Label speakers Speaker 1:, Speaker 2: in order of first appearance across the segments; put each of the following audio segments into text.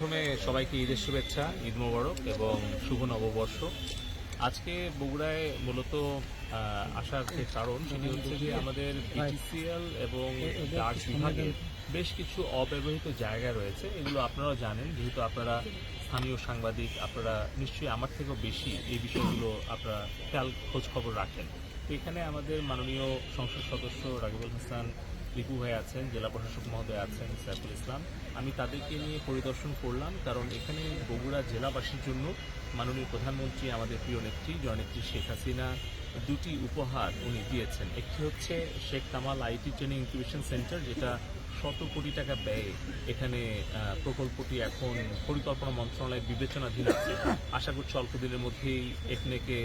Speaker 1: প্রথমে সবাইকে ঈদের শুভেচ্ছা, ঈদ মোবারক এবং শুভ নববর্ষ। আজকে বগুড়ায় মূলত আসার যে কারণ সেটি হচ্ছে যে আমাদের বিটিসিএল এবং ডাক বিভাগের বেশ কিছু অব্যবহৃত জায়গা রয়েছে। এগুলো আপনারাও জানেন, যেহেতু আপনারা স্থানীয় সাংবাদিক, আপনারা নিশ্চয়ই আমার থেকেও বেশি এই বিষয়গুলো আপনারা খেয়াল, খোঁজ খবর রাখেন। এখানে আমাদের মাননীয় সংসদ সদস্য রাগিবুল হাসান লিপু ভাই আছেন, জেলা প্রশাসক মহোদয় আছেন, সাইফুল ইসলাম। আমি তাদেরকে নিয়ে পরিদর্শন করলাম, কারণ এখানে বগুড়া জেলাবাসীর জন্য মাননীয় প্রধানমন্ত্রী, আমাদের প্রিয় নেত্রী, জননেত্রী শেখ হাসিনা দুটি উপহার উনি দিয়েছেন। একটি হচ্ছে Sheikh Kamal IT training incubation centre, যেটা শত কোটি টাকা ব্যয়ে এখানে প্রকল্পটি এখন পরিকল্পনা মন্ত্রণালয়ের বিবেচনাধীন আছে। আশা করছি অল্প দিনের মধ্যেই একনেকে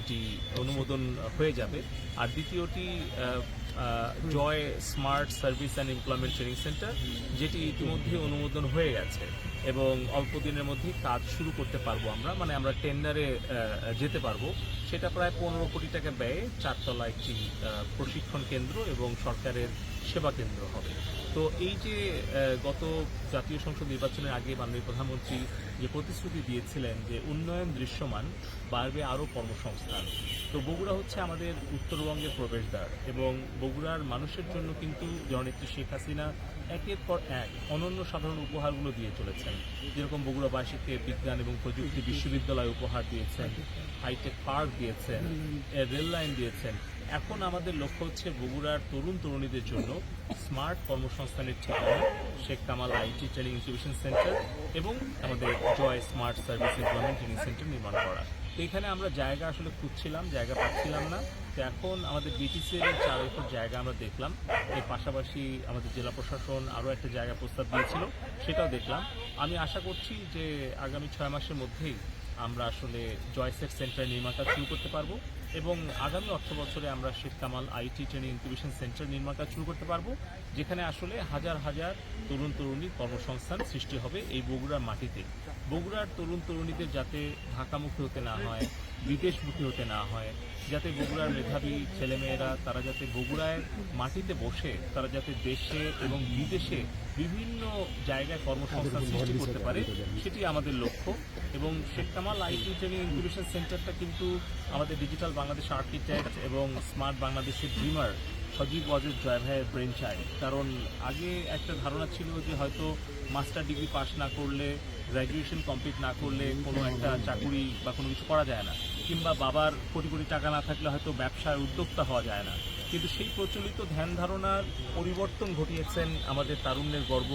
Speaker 1: এটি অনুমোদন হয়ে যাবে। আর দ্বিতীয়টি Joy smart service and employment training centre যেটি ইতিমধ্যে অনুমোদন হয়ে গেছে এবং অল্প দিনের মধ্যেই কাজ শুরু করতে পারব আমরা মানে আমরা টেন্ডারে যেতে পারব। সেটা প্রায় পনেরো কোটি টাকা ব্যয়ে চারতলা একটি প্রশিক্ষণ কেন্দ্র এবং সরকারের সেবা কেন্দ্র হবে। তো এই যে গত জাতীয় সংসদ নির্বাচনের আগে মাননীয় প্রধানমন্ত্রী যে প্রতিশ্রুতি দিয়েছিলেন যে উন্নয়ন দৃশ্যমান, বাড়বে আরও কর্মসংস্থান। তো বগুড়া হচ্ছে আমাদের উত্তরবঙ্গের প্রবেশদ্বার এবং বগুড়ার মানুষের জন্য কিন্তু জননেত্রী শেখ হাসিনা একের পর এক অনন্য সাধারণ উপহারগুলো দিয়ে চলেছেন। যেরকম বগুড়াবাসীকে বিজ্ঞান এবং প্রযুক্তি বিশ্ববিদ্যালয় উপহার দিয়েছেন, হাইটেক পার্ক দিয়েছেন রেল লাইন দিয়েছেন। এখন আমাদের লক্ষ্য হচ্ছে বগুড়ার তরুণ তরুণীদের জন্য স্মার্ট কর্মসংস্থানের ঠিকানা, Sheikh Kamal IT training incubation centre এবং আমাদের Joy smart service employment training centre নির্মাণ করা। তো এখানে আমরা জায়গা আসলে খুঁজছিলাম, জায়গা পাচ্ছিলাম না। তো এখন আমাদের বিটিসিএল এর চার একর জায়গা আমরা দেখলাম। এর পাশাপাশি আমাদের জেলা প্রশাসন আরও একটা জায়গা প্রস্তাব দিয়েছিল, সেটাও দেখলাম। আমি আশা করছি যে আগামী ছয় মাসের মধ্যেই আমরা আসলে জয়সেট সেন্টার নির্মাণ কাজ শুরু করতে পারব এবং আগামী অর্থ বছরে আমরা Sheikh Kamal IT training incubation centre নির্মাণ কাজ শুরু করতে পারব, যেখানে আসলে হাজার হাজার তরুণ তরুণীর কর্মসংস্থান সৃষ্টি হবে এই বগুড়ার মাটিতে। বগুড়ার তরুণ তরুণীদের যাতে ঢাকামুখী হতে না হয়, বিদেশমুখী হতে না হয়, যাতে বগুড়ার মেধাবী ছেলেমেয়েরা, তারা যাতে বগুড়ায় মাটিতে বসে, তারা যাতে দেশে এবং বিদেশে বিভিন্ন জায়গায় কর্মসংস্থান সৃষ্টি করতে পারে, সেটি আমাদের লক্ষ্য। এবং Sheikh Kamal IT training incubation সেন্টারটা কিন্তু আমাদের ডিজিটাল বাংলাদেশ আর্কিটেক্ট এবং স্মার্ট বাংলাদেশের ড্রিমার সজীব ওয়াজেদ জয় ভাইয়ের ব্রেন চাই কারণ আগে একটা ধারণা ছিল যে হয়তো মাস্টার ডিগ্রি পাশ না করলে গ্র্যাজুয়েশন কমপ্লিট না করলে কোনো একটা চাকুরি বা কোনো কিছু করা যায় না। কিংবা বাবার কোটি কোটি টাকা না থাকলে হয়তো ব্যবসায় উদ্যোক্তা হওয়া যায় না। কিন্তু সেই প্রচলিত ধ্যান ধারণার পরিবর্তন ঘটিয়েছেন আমাদের তারুণ্যের গর্ব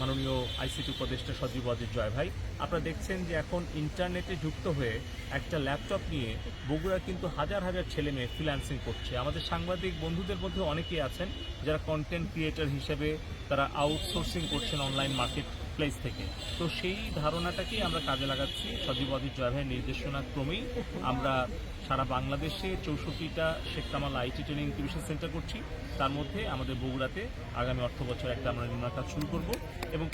Speaker 1: মাননীয় আইসিটি উপদেষ্টা সজীব অজিত জয় ভাই। আপনারা দেখছেন যে এখন ইন্টারনেটে যুক্ত হয়ে একটা ল্যাপটপ নিয়ে বগুড়া কিন্তু হাজার হাজার ছেলে মেয়ে ফ্রিল্যান্সিং করছে। আমাদের সাংবাদিক বন্ধুদের মধ্যে অনেকেই আছেন যারা কন্টেন্ট ক্রিয়েটার হিসেবে তারা আউটসোর্সিং করছেন অনলাইন মার্কেট প্লেস থেকে। তো সেই ধারণাটাকেই আমরা কাজে লাগাচ্ছি। সজীব অজিত জয় ভাইয়ের নির্দেশনা ক্রমেই আমরা সারা বাংলাদেশে চৌষট্টিটা Sheikh Kamal IT training incubation centre করছি। তার মধ্যে আমাদের বগুড়াতে আগামী অর্থ বছর একটা আমরা নির্মাণ কাজ শুরু করব এবং